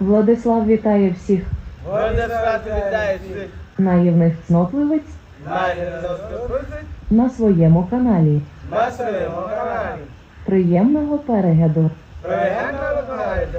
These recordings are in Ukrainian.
Владислав вітає всіх Владислав вітає всіх наївних цнотливиць найзаступити на своєму каналі. на своєму каналі. Приємного перегляду! Приємного перегляду.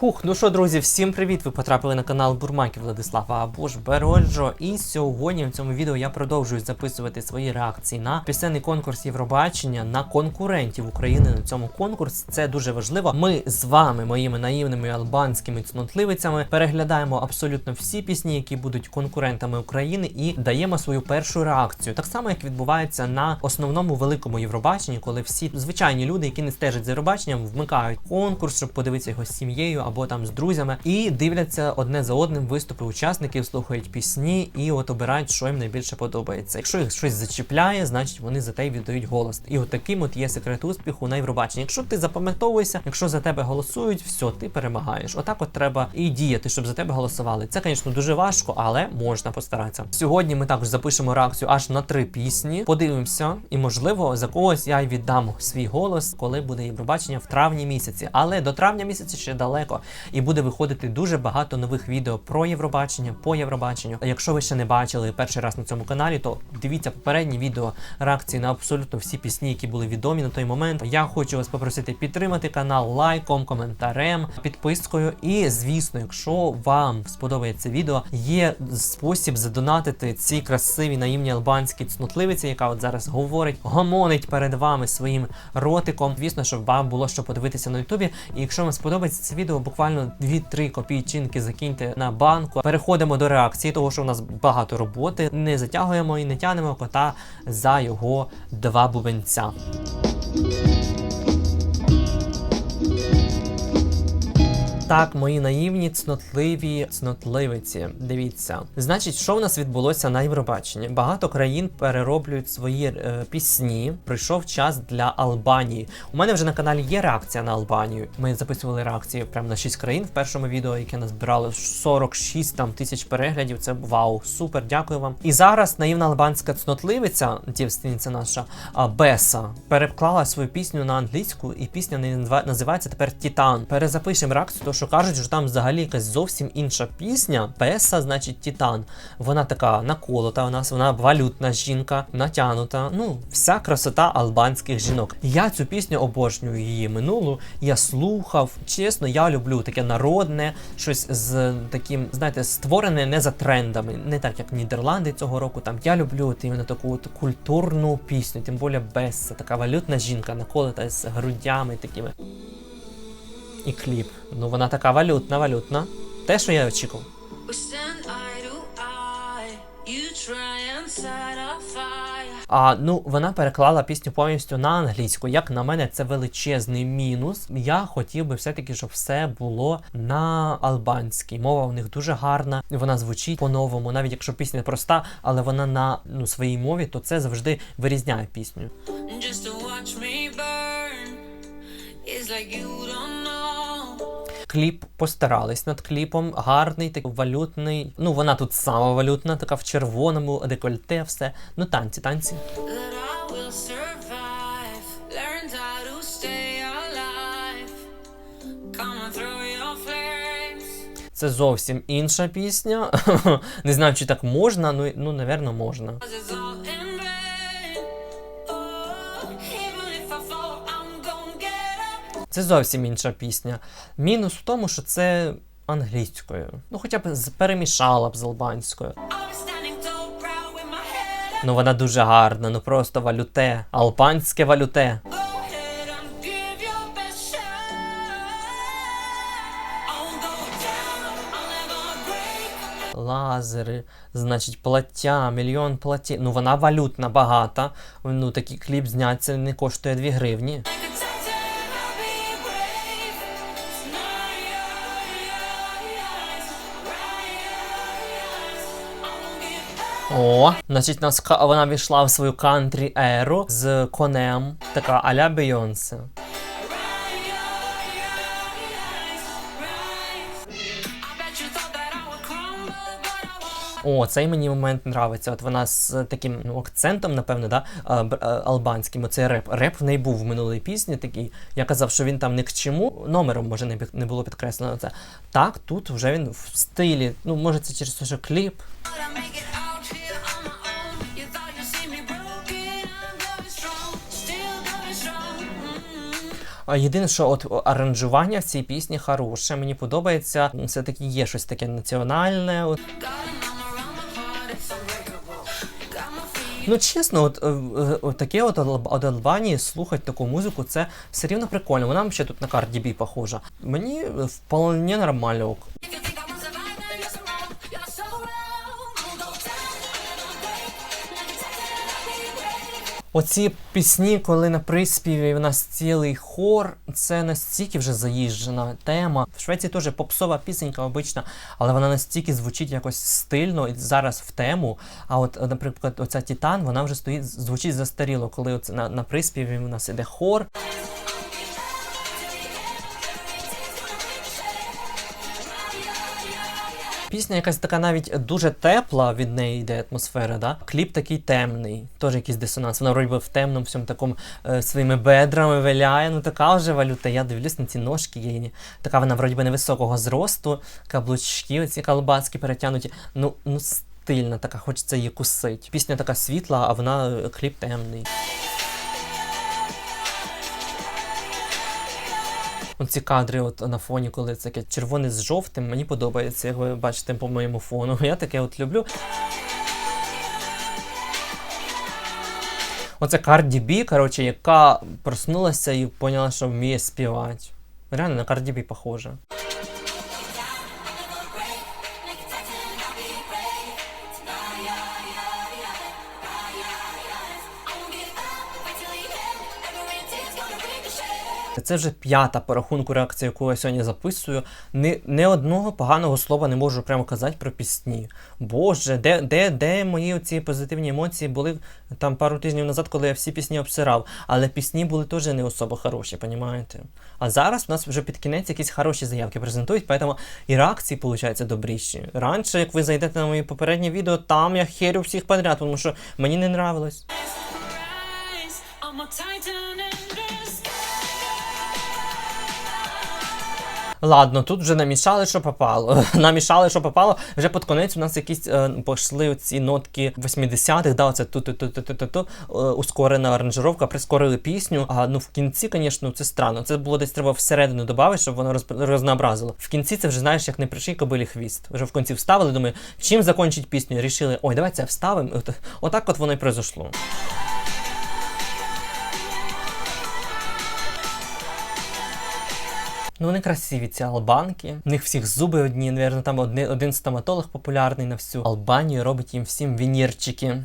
Хух, ну що, друзі, всім привіт! Ви потрапили на канал Бурмаків Владислава або ж Бероджо. І сьогодні в цьому відео я продовжую записувати свої реакції на пісенний конкурс Євробачення на конкурентів України на цьому конкурсі. Це дуже важливо. Ми з вами, моїми наївними албанськими цнотливицями, переглядаємо абсолютно всі пісні, які будуть конкурентами України, і даємо свою першу реакцію. Так само, як відбувається на основному великому Євробаченні, коли всі звичайні люди, які не стежать за Євробаченням, вмикають конкурс, щоб подивитися його з сім'єю або там з друзями, і дивляться одне за одним виступи учасників, слухають пісні і от обирають, що їм найбільше подобається. Якщо їх щось зачіпляє, значить вони за те й віддають голос. І от таким от є секрет успіху на Євробаченні. Якщо ти запам'ятовуєшся, якщо за тебе голосують, все, ти перемагаєш. Отак от треба і діяти, щоб за тебе голосували. Це, звісно, дуже важко, але можна постаратися. Сьогодні ми також запишемо реакцію аж на три пісні. Подивимося, і можливо за когось я й віддам свій голос, коли буде Євробачення в травні місяці. Але до травня місяці ще далеко, і буде виходити дуже багато нових відео про Євробачення, по Євробаченню. Якщо ви ще не бачили перший раз на цьому каналі, то дивіться попередні відео реакції на абсолютно всі пісні, які були відомі на той момент. Я хочу вас попросити підтримати канал лайком, коментарем, підпискою. І звісно, якщо вам сподобається відео, є спосіб задонатити ці красиві наївні албанські цнотливиці, яка от зараз говорить, гомонить перед вами своїм ротиком. Звісно, щоб вам було що подивитися на Ютубі. І якщо вам сподобається це відео, буквально 2-3 копійчинки закиньте на банку. Переходимо до реакції, того що у нас багато роботи. Не затягуємо і не тянемо кота за його два бубенця. Так, мої наївні, цнотливі цнотливиці. Дивіться, значить, що в нас відбулося на Євробаченні? Багато країн перероблюють свої е, пісні. Прийшов час для Албанії. У мене вже на каналі є реакція на Албанію. Ми записували реакції прямо на 6 країн в першому відео, яке назбирало 46 там тисяч переглядів. Це вау, супер, дякую вам. І зараз наївна албанська цнотливиця, дівственниця наша Беса, переклала свою пісню на англійську, і пісня називається тепер Титан. Перезапишемо реакцію, що кажуть, що там взагалі якась зовсім інша пісня. Беса, значить Титан. Вона така наколота, у нас вона валютна жінка, натянута. Ну, вся красота албанських жінок. Я цю пісню обожнюю її минулу. Я слухав. Чесно, я люблю таке народне, щось з таким, знаєте, створене не за трендами, не так як Нідерланди цього року. Там я люблю от іменно таку от культурну пісню, тим більше Беса, така валютна жінка, наколота з грудями такими. І кліп. Ну вона така валютна, валютна. Те, що я очікував. А ну вона переклала пісню повністю на англійську. Як на мене, це величезний мінус. Я хотів би все-таки, щоб все було на албанській. Мова у них дуже гарна, вона звучить по-новому. Навіть якщо пісня проста, але вона на ну, своїй мові, то це завжди вирізняє пісню. Just to watch me burn. It's like you don't. Кліп постарались над кліпом, гарний, такий валютний. Ну вона тут сама валютна, така в червоному, декольте, все. Ну танці, танці. Це зовсім інша пісня. Не знаю, чи так можна, ну, ну напевно, можна. Це зовсім інша пісня. Мінус в тому, що це англійською. Ну, хоча б перемішала б з албанською. Ну вона дуже гарна, ну просто валюте. Албанське валюте. Лазери, значить, плаття, мільйон платі. Ну вона валютна, багата. Ну такий кліп зняти це не коштує 2 гривні. О, значить, нас вона війшла в свою кантрі еру з конем, така аля Бейонсе. О, цей мені момент нравиться. От вона з таким ну, акцентом, напевно, да, б- а, албанським. Оцей реп. Реп в неї був в минулій пісні такий. Я казав, що він там не к чому. Номером може не, не було підкреслено це. Так, тут вже він в стилі. Ну, може, це через те, що кліп. Єдине, що от аранжування в цій пісні хороше. Мені подобається. Все таки є щось таке національне. Ну чесно, от, е, е, от таке от од Албанії слухати таку музику, це все рівно прикольно. Вона ще тут на карді бі похожа. Мені вполне нормально. Оці пісні, коли на приспіві в нас цілий хор, це настільки вже заїжджена тема. В Швеції теж попсова пісенька обична, але вона настільки звучить якось стильно і зараз в тему. А от, наприклад, оця Титан, вона вже стоїть, звучить застаріло, коли оце на, на приспіві в нас іде хор. Пісня якась така навіть дуже тепла, від неї йде атмосфера, да? Кліп такий темний, теж якийсь дисонанс. Вона вроді в темному всьому такому е, своїми бедрами виляє. Ну така вже валюта. Я дивлюсь на ці ножки її. Така вона вроді би невисокого зросту, каблучки, оці колбаски перетягнуті. Ну, ну стильна, така, хочеться її кусить. Пісня така світла, а вона е, кліп темний. Оці кадри от на фоні, коли це таке червоне з жовтим, мені подобається, як ви бачите по моєму фону. Я таке от люблю. Оце Cardi B, коротше, яка проснулася і поняла, що вміє співати. Реально на Cardi B похоже. Це вже п'ята по рахунку реакція, яку я сьогодні записую. Ні, не одного поганого слова не можу прямо казати про пісні. Боже, де, де, де мої ці позитивні емоції були там пару тижнів назад, коли я всі пісні обсирав. Але пісні були теж не особо хороші, понімаєте? А зараз у нас вже під кінець якісь хороші заявки презентують, тому і реакції, виходить, добріші. Раніше, як ви зайдете на мої попередні відео, там я херю всіх подряд, тому що мені не нравилось. I'm a titan in Ладно, тут вже намішали, що попало. намішали, що попало. Вже під конець у нас якісь е, пішли ці нотки 80-х, да, оце ту ту ту ту ту ту ускорена аранжировка, прискорили пісню. А ну в кінці, звісно, це странно. Це було десь треба всередину додати, щоб воно роз, рознообразило. В кінці це вже знаєш, як не прийшли кобилі хвіст. Вже в кінці вставили, думаю, чим закінчить пісню? Рішили, ой, давай це вставимо. От, отак от воно і произошло. Ну, вони красиві, ці албанки. В них всіх зуби одні, навірно, там один, один стоматолог популярний на всю Албанію робить їм всім вінірчики.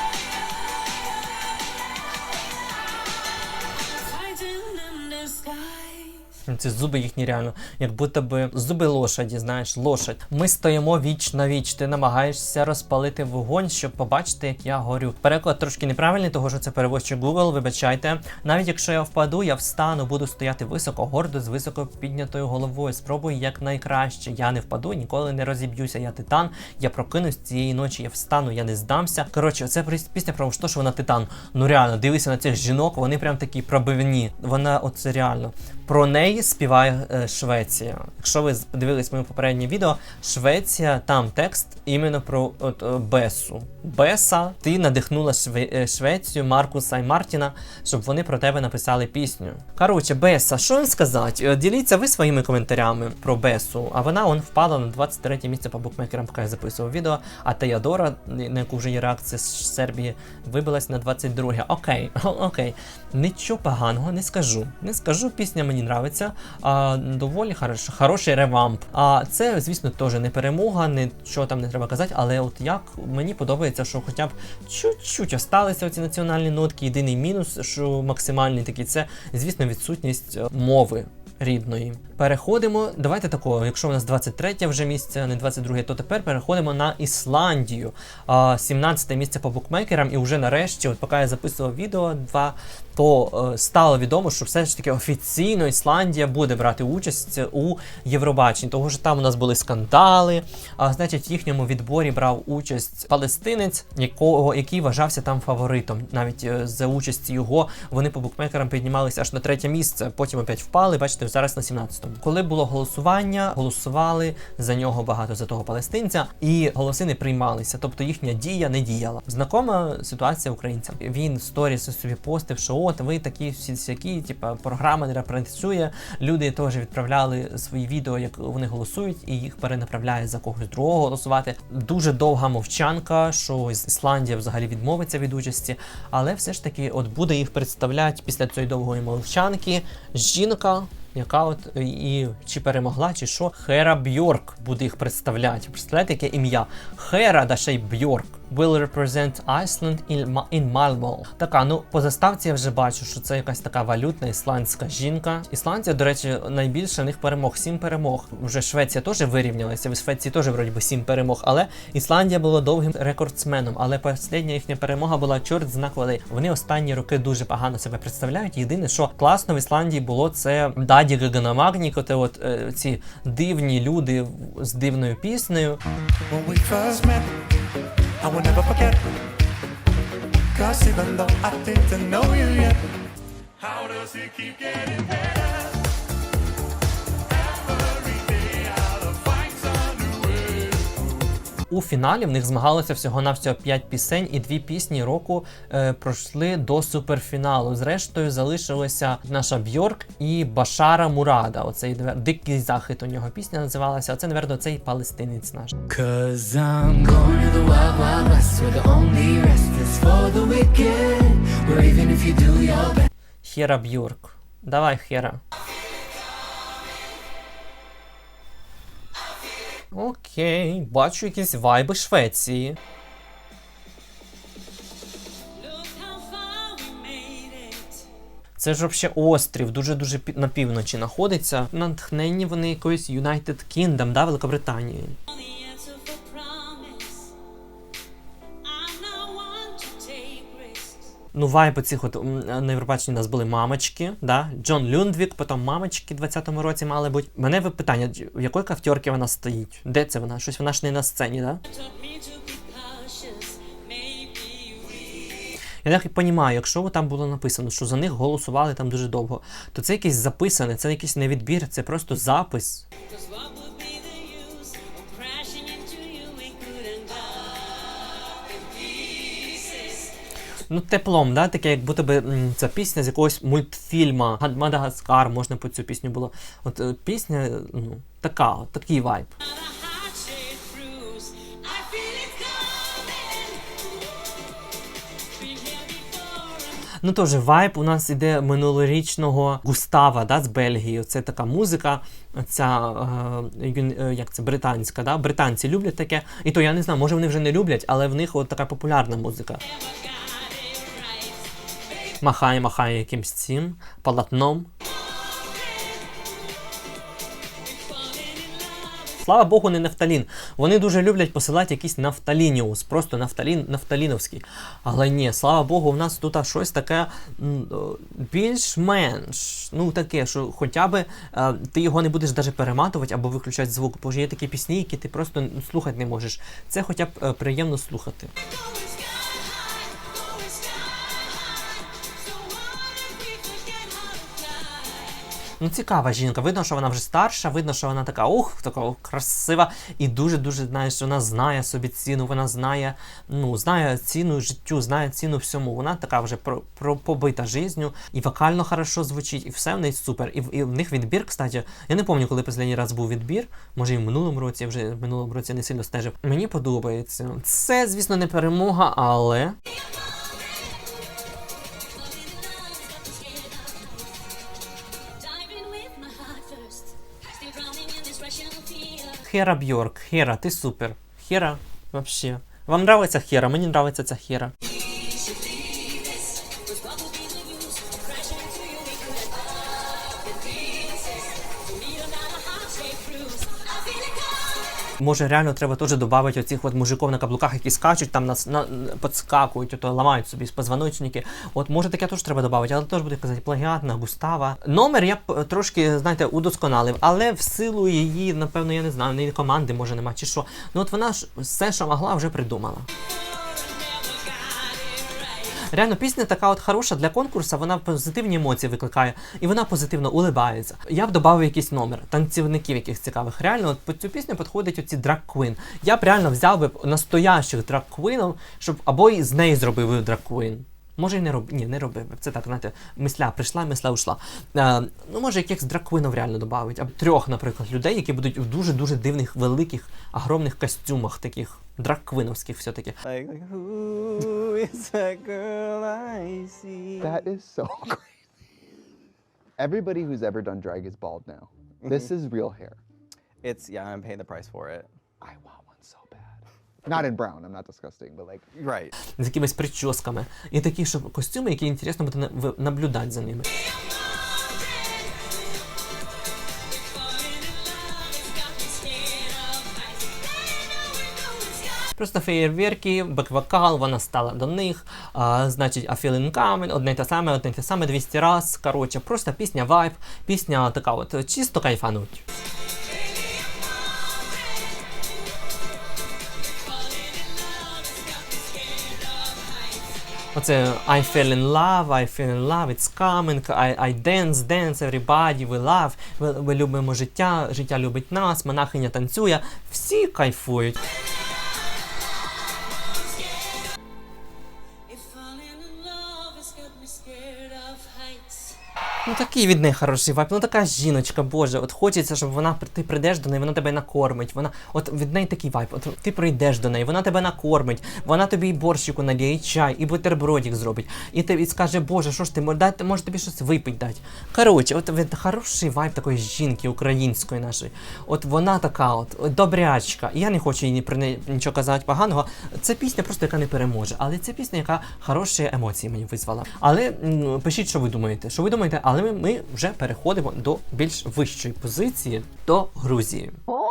Ці зуби їхні реально, як будто би зуби лошаді, знаєш, лошадь. Ми стоїмо віч на віч. Ти намагаєшся розпалити вогонь, щоб побачити, як я горю. Переклад трошки неправильний, того що це переводчик Google, вибачайте. Навіть якщо я впаду, я встану, буду стояти високо, гордо з високо піднятою головою. Спробую якнайкраще. Я не впаду, ніколи не розіб'юся. Я титан. Я прокинусь цієї ночі, я встану, я не здамся. Коротше, це пісня про те, що вона титан. Ну реально, дивися на цих жінок, вони прям такі пробивні. Вона оце реально. Про неї співає е, Швеція. Якщо ви подивились моє попереднє відео, Швеція там текст іменно про от, е, Бесу. Беса, ти надихнула е, Швецію, Маркуса і Мартіна, щоб вони про тебе написали пісню. Коротше, Беса, що їм сказати? Діліться ви своїми коментарями про Бесу. А вона он впала на 23 місце по букмекерам, поки я записував відео. А Теодора, на яку вже є реакція з Сербії, вибилась на 22. Окей, окей. Нічого поганого не скажу. Не скажу, пісня мені нравиться. А, доволі хорош, хороший ревамп. А це, звісно, теж не перемога, нічого там не треба казати, але от як мені подобається, що хоча б чуть-чуть осталися ці національні нотки. Єдиний мінус, що максимальний такий, це, звісно, відсутність е, мови рідної. Переходимо. Давайте такого. Якщо у нас 23 вже місце, а не 22, то тепер переходимо на Ісландію. А, 17 місце по букмекерам, і вже нарешті, от поки я записував відео 2, то е, стало відомо, що все ж таки офіційно Ісландія буде брати участь у Євробаченні. Того що там у нас були скандали. А значить, в їхньому відборі брав участь палестинець, якого який вважався там фаворитом. Навіть е, за участі його вони по букмекерам піднімалися аж на третє місце, потім опять впали. Бачите, зараз на 17-му. Коли було голосування, голосували за нього багато за того палестинця, і голоси не приймалися, тобто їхня дія не діяла. Знакома ситуація українцям. Він сторіс собі постив, що от ви такі всі всякі, типа програма не працює. Люди теж відправляли свої відео, як вони голосують, і їх перенаправляє за когось другого голосувати. Дуже довга мовчанка, що Ісландія взагалі відмовиться від участі, але все ж таки, от буде їх представляти після цієї довгої мовчанки жінка. Яка от е, і чи перемогла, чи що Хера Бьорк буде їх представляти. Представляєте, яке ім'я? Хера да ще й Бьорк will represent Iceland in, in Malmo. Така, ну по заставці я вже бачу, що це якась така валютна ісландська жінка. Ісландія, до речі, найбільше в них перемог, сім перемог. Вже Швеція теж вирівнялася. В Швеції теж вроді би сім перемог, але Ісландія була довгим рекордсменом. Але остання їхня перемога була чорт знак води. Вони останні роки дуже погано себе представляють. Єдине, що класно в Ісландії було, це Даді Гаганамагнік, оте от е, ці дивні люди з дивною піснею. when we first met. I will never forget. Cause even though I didn't know you yet, how does it keep getting better? У фіналі в них змагалося всього навсього 5 пісень, і дві пісні року е, пройшли до суперфіналу. Зрештою, залишилася наша Бьорк і Башара Мурада. Оцей дикий захід у нього пісня називалася. Оце, наверно, цей палестинець наш. Cause I'm going to Окей, бачу якісь вайби Швеції. Це ж взагалі острів, дуже-дуже на півночі знаходиться. Натхненні вони якоюсь United Kingdom, да, Великобританії. Ну, вайби цих от на Євробаченні у нас були мамочки, да? Джон Люндвік, потім мамочки в 20-му році мали бути. Мене ви питання, в якої кавтьорки вона стоїть? Де це вона? Щось вона ж не на сцені, да? Я так і розумію, якщо там було написано, що за них голосували там дуже довго, то це якесь записане, це якийсь не відбір, це просто запис. Ну, теплом, да? таке, як будто би ця пісня з якогось мультфільма Мадагаскар, можна по цю пісню було. От е, пісня, ну, така, от, такий вайб. Ну теж вайб у нас іде минулорічного Густава да, з Бельгії. Це така музика, ця е, е, як це британська. Да? Британці люблять таке. І то я не знаю, може вони вже не люблять, але в них от така популярна музика. Махає, махає якимсь цим полотном. Слава Богу, не нафталін. Вони дуже люблять посилати якийсь нафталініус, просто нафталін, нафталіновський. Але ні, слава Богу, у нас тут щось таке більш-менш. Ну таке, що хоча б е, ти його не будеш навіть перематувати або виключати звук, бо є такі пісні, які ти просто слухати не можеш. Це хоча б е, приємно слухати. Ну, цікава жінка. Видно, що вона вже старша, видно, що вона така ух, така красива і дуже-дуже знаєш, вона знає собі ціну, вона знає, ну, знає ціну життю, знає ціну всьому. Вона така вже про, про побита життю, і вокально хорошо звучить, і все в неї супер. І, і в них відбір, кстати, я не пам'ятаю, коли останній раз був відбір. Може, і в минулому році, я вже в минулому році не сильно стежив. Мені подобається. Це, звісно, не перемога, але. Хера Бьорк. Хера, ти супер. Хера вообще. Вам нравиться Хера? Мені нравиться ця Хера. Може, реально треба теж додати оцих от мужиків на каблуках, які скачуть, там нас на, підскакують, ото ламають собі позвоночники. От може таке теж треба додати, але теж буде казати плагіатна, Густава. Номер я б е, трошки, знаєте, удосконалив, але в силу її, напевно, я не знаю, неї команди може нема чи що. Ну от вона ж все, що могла, вже придумала. Реально, пісня така от хороша для конкурсу, вона позитивні емоції викликає, і вона позитивно улибається. Я б додав якийсь номер, танцівників яких цікавих. Реально, от по цю пісню підходять оці драквин. Я б реально взяв би настоящих драг квінів, щоб або з неї зробив драг квін. Може і не робив. Ні, не робив. Це так, знаєте, мисля прийшла, мисля ушла. Е, ну, може, якихось драквинів реально додавить. Або трьох, наприклад, людей, які будуть в дуже-дуже дивних, великих, огромних костюмах таких драквиновських все-таки. Like, like, who is that girl I see? That is so crazy. Everybody who's ever done drag is bald now. This is real hair. It's, yeah, I'm paying the price for it. I bad. Not in brown, I'm not disgusting, but like Right. з якимись прическами. І такі, що костюми, які інтересно буде на- ви- наблюдати за ними. Просто феєрверки, бек-вокал, вона стала до них. А, значить, I feel incoming, одне й те саме, одне й те саме 200 раз. Коротше, просто пісня вайб, пісня така от чисто кайфануть. Оце I fell in love, I fell in love, it's coming, I, I dance, dance, everybody, we love, ми, любимо життя, життя любить нас, монахиня танцює, всі кайфують. Ну такий від неї хороший вайб, ну така жіночка, боже, от хочеться, щоб вона ти прийдеш до неї, вона тебе накормить. Вона, от від неї такий вайб, от ти прийдеш до неї, вона тебе накормить, вона тобі і борщику наліє, і чай, і бутербродик зробить, і тобі скаже, боже, що ж ти, дати, може тобі щось випить дати. Коротше, от від хороший вайб такої жінки української нашої. От вона така, от, добрячка. Я не хочу їй про неї нічого казати поганого. Це пісня просто, яка не переможе. Але це пісня, яка хороші емоції мені визвала. Але пишіть, що ви думаєте. Що ви думаєте, але ми, вже переходимо до більш вищої позиції, до Грузії. О,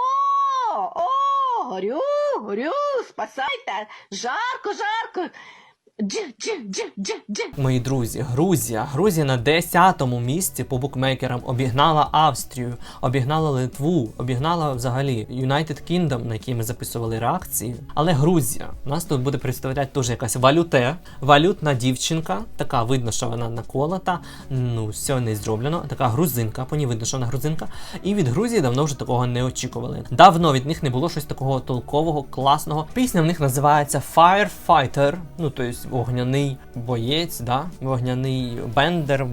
о, горю, горю, спасайте, жарко, жарко. Мої друзі, Грузія. Грузія на 10-му місці по букмекерам обігнала Австрію, обігнала Литву, обігнала взагалі United Kingdom, на який ми записували реакції. Але Грузія. Нас тут буде представляти теж якась валюте, валютна дівчинка. Така видно, що вона наколота. Ну, все не зроблено. Така грузинка, по ній видно, що вона грузинка. І від Грузії давно вже такого не очікували. Давно від них не було щось такого толкового, класного. Пісня в них називається Firefighter, ну тобто вогняний боєць, да? вогняний бендер,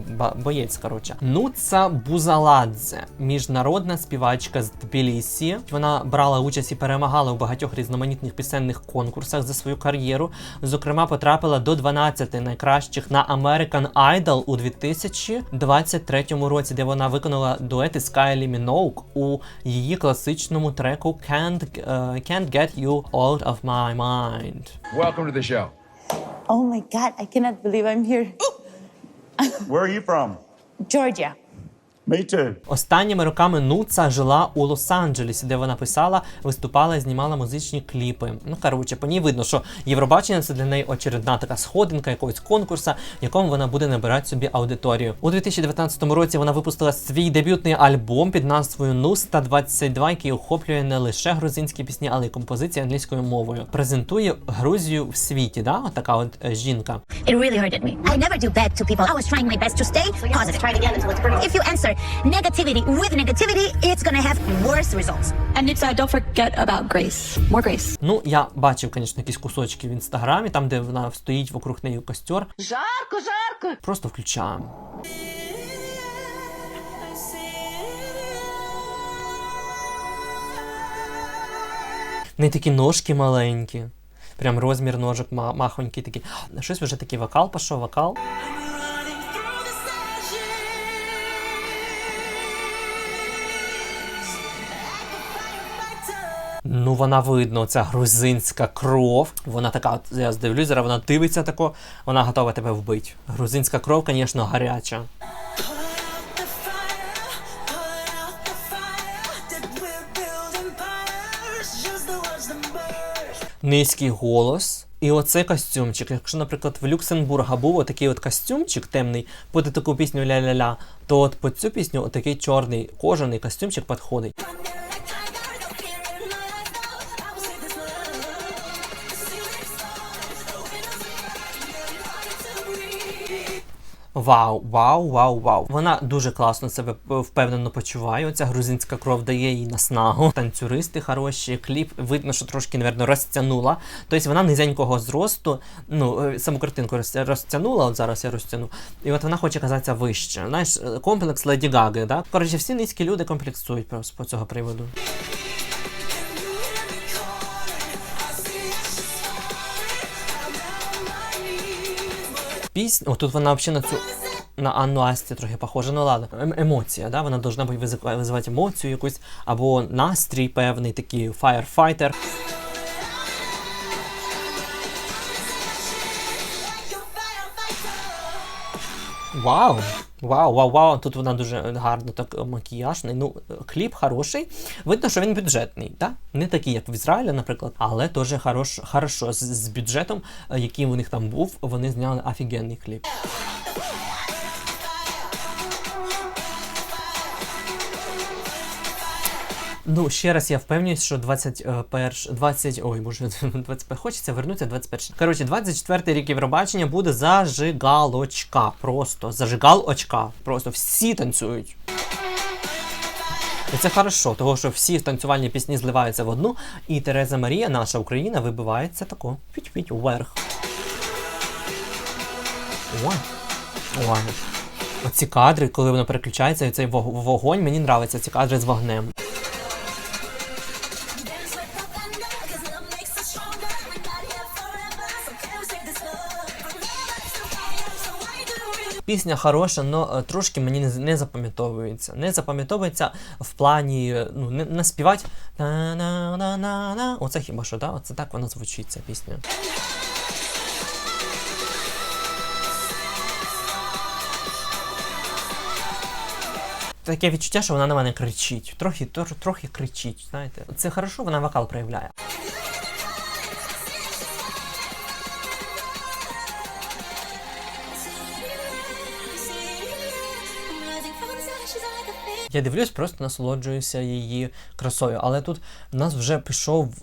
боєць, коротше. Нуца Бузаладзе, міжнародна співачка з Тбілісі. Вона брала участь і перемагала у багатьох різноманітних пісенних конкурсах за свою кар'єру. Зокрема, потрапила до 12 найкращих на American Idol у 2023 році, де вона виконала дует із Кайлі Міноук у її класичному треку Can't, е, Can't Get You Out of My Mind. Welcome to the show. Oh my God, I cannot believe I'm here. Where are you from? Georgia. Me too. Останніми роками Нуца жила у Лос-Анджелесі, де вона писала, виступала і знімала музичні кліпи. Ну коротше, по ній видно, що Євробачення це для неї очередна така сходинка якогось конкурсу, в якому вона буде набирати собі аудиторію. У 2019 році вона випустила свій дебютний альбом під назвою Нуста 22, який охоплює не лише грузинські пісні, але й композиції англійською мовою. Презентує Грузію в світі. Да, от така от е, жінка. It really hurted me. I never do bad to people. I was trying my best to stay positive. Try it again until it's burning. If you answer negativity with negativity, it's gonna have worse results. And Nitsa, don't forget about Grace. More Grace. Ну я бачив, звісно, якісь кусочки в інстаграмі, там де вона стоїть вокруг неї костер. Жарко, жарко. Просто включаємо. В неї такі ножки маленькі. Прям розмір ножок махонький такий. Щось вже такий вокал пішов, вокал. Ну, вона видно, ця грузинська кров. Вона така, я здивлюсь, зараз вона дивиться тако, вона готова тебе вбити. Грузинська кров, звісно, гаряча. Низький голос. І оцей костюмчик. Якщо, наприклад, в Люксембурга був отакий от костюмчик темний під таку пісню ля-ля-ля, то от під цю пісню отакий чорний кожаний костюмчик підходить. Вау, вау, вау, вау. Вона дуже класно себе впевнено почуває. Оця грузинська кров дає їй наснагу. Танцюристи хороші, кліп видно, що трошки, напевно, розтягнула. Тобто вона низенького зросту, ну, е, саму картинку розтягнула, от зараз я розтягну. І от вона хоче казатися вище. Знаєш, е, комплекс Леді Гаги, да? Коротше, всі низькі люди комплексують просто по цього приводу. Пісня, тут вона взагалі на цю на Анну Асті трохи похожа. Ну ладно, Е емоція, да? вона должна бути визивати емоцію якусь, або настрій певний, такий firefighter. Вау! Вау, вау, вау! Тут вона дуже гарно так е, макіяжний. Ну, е, кліп хороший. Видно, що він бюджетний, так? Не такий, як в Ізраїлі, наприклад, але теж хорош, хорошо. З, з бюджетом, е, який у них там був, вони зняли офігенний кліп. Ну, ще раз я впевнююсь, що 21, 20, ой, боже, 21, хочеться вернутися 21. Коротше, 24 рік Євробачення буде зажигалочка. Просто зажигалочка. Просто всі танцюють. І це хорошо, того що всі танцювальні пісні зливаються в одну, і Тереза Марія, наша Україна, вибивається тако. Піть-піть вверх. Ой. Ой. Оці кадри, коли воно переключається, і цей вогонь, мені нравиться ці кадри з вогнем. Пісня хороша, але трошки мені не, запам'ятовується. Не запам'ятовується в плані ну, не, не співати. Оце хіба що, да? Оце так вона звучить, ця пісня. Таке відчуття, що вона на мене кричить. Трохи, тр- трохи кричить, знаєте. Це хорошо, вона вокал проявляє. Я дивлюсь, просто насолоджуюся її красою. Але тут в нас вже пішов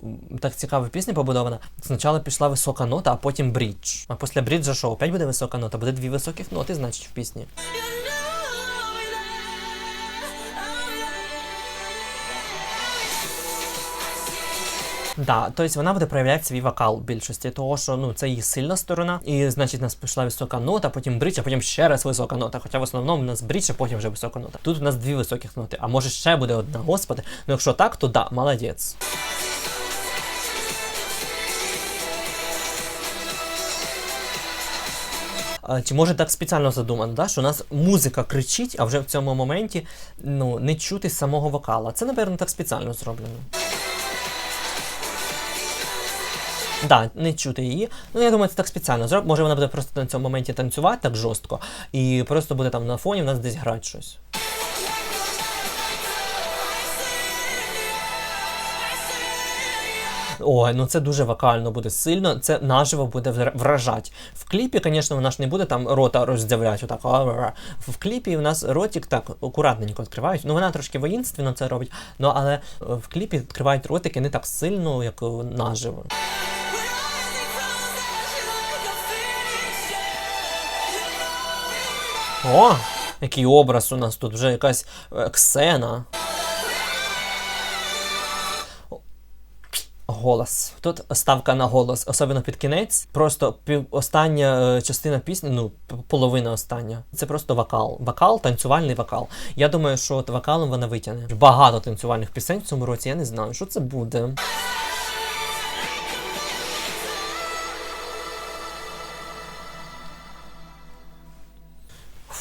так цікава пісня побудована. Спочатку пішла висока нота, а потім брідж. А після бріджа що? Опять буде висока нота, буде дві високих ноти, значить, в пісні. Да, тобто вона буде проявляти свій вокал в більшості, того що ну це її сильна сторона, і значить нас пішла висока нота, потім бридж, а потім ще раз висока нота. Хоча в основному у нас бридж, а потім вже висока нота. Тут у нас дві високих ноти, а може ще буде одна, господи. Ну якщо так, то да, молодець. Чи може так спеціально задумано, да? що у нас музика кричить, а вже в цьому моменті ну, не чути самого вокала. Це, напевно, так спеціально зроблено. Да, не чути її. Ну, я думаю, це так спеціально зроблено. Може вона буде просто на цьому моменті танцювати так жорстко, і просто буде там на фоні в нас десь грати щось. Ой, ну це дуже вокально буде сильно, це наживо буде вражати. В кліпі, звісно, вона ж не буде там рота роздявляти, отак. В кліпі у нас ротик так акуратненько відкривають. Ну вона трошки воїнственно це робить, ну але е, в кліпі відкривають ротики не так сильно, як е, наживо. О, який образ у нас тут вже якась е, Ксена. Голос. Тут ставка на голос, особливо під кінець. Просто пів, остання е, частина пісні, ну, половина остання. Це просто вокал. Вокал, танцювальний вокал. Я думаю, що от вокалом вона витягне. Багато танцювальних пісень в цьому році, я не знаю, що це буде.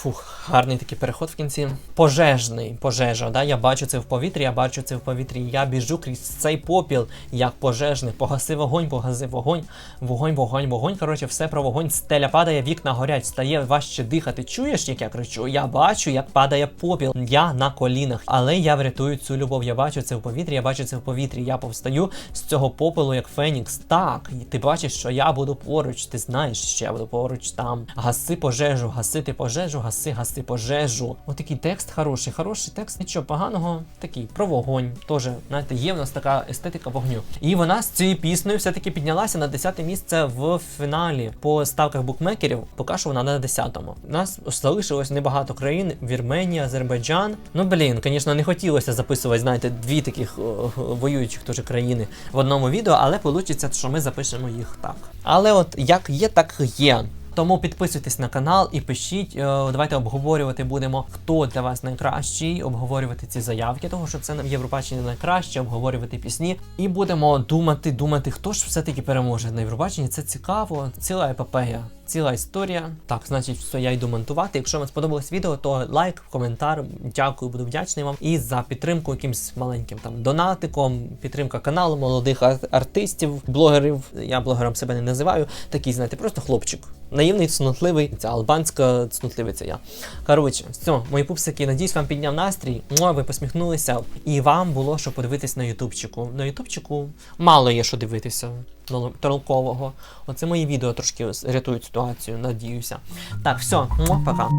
Fuh. Гарний такий переход в кінці. Пожежний, пожежа. Да? Я бачу це в повітрі, я бачу це в повітрі. Я біжу крізь цей попіл, як пожежний. Погаси вогонь, погаси вогонь, вогонь, вогонь, вогонь. Коротше, все про вогонь. Стеля падає, вікна горять, стає важче дихати. Чуєш, як я кричу? Я бачу, як падає попіл. Я на колінах. Але я врятую цю любов. Я бачу це в повітрі, я бачу це в повітрі. Я повстаю з цього попелу, як Фенікс. Так, ти бачиш, що я буду поруч. Ти знаєш, що я буду поруч там. Гаси пожежу, гасити пожежу, гаси, гаси пожежу. Отакий текст хороший, хороший текст. Нічого поганого, такий про вогонь. Теж, знаєте, є в нас така естетика вогню. І вона з цією піснею все-таки піднялася на 10 місце в фіналі по ставках букмекерів. Поки що вона на 10-му. У нас залишилось небагато країн: Вірменія, Азербайджан. Ну блін, звісно, не хотілося записувати, знаєте, дві таких воюючих теж країни в одному відео, але вийде, що ми запишемо їх так. Але от як є, так є. Тому підписуйтесь на канал і пишіть. е, Давайте обговорювати будемо, хто для вас найкращий, обговорювати ці заявки, того що це на Євробаченні найкраще, обговорювати пісні. І будемо думати, думати, хто ж все-таки переможе на Євробаченні. Це цікаво, ціла епопея. Ціла історія. Так, значить, все, я йду монтувати. Якщо вам сподобалось відео, то лайк, коментар. Дякую, буду вдячний вам. І за підтримку якимсь маленьким там донатиком, підтримка каналу молодих артистів, блогерів. Я блогером себе не називаю. Такий, знаєте, просто хлопчик. Наївний, цнотливий, ця албанська цнотливиця я. Коротше, все, мої пупсики, надіюсь, вам підняв настрій. Муа, ви посміхнулися, і вам було що подивитись на ютубчику. На ютубчику мало є що дивитися толкового. Оце мої відео трошки рятують ситуацію, надіюся. Так, все, пока.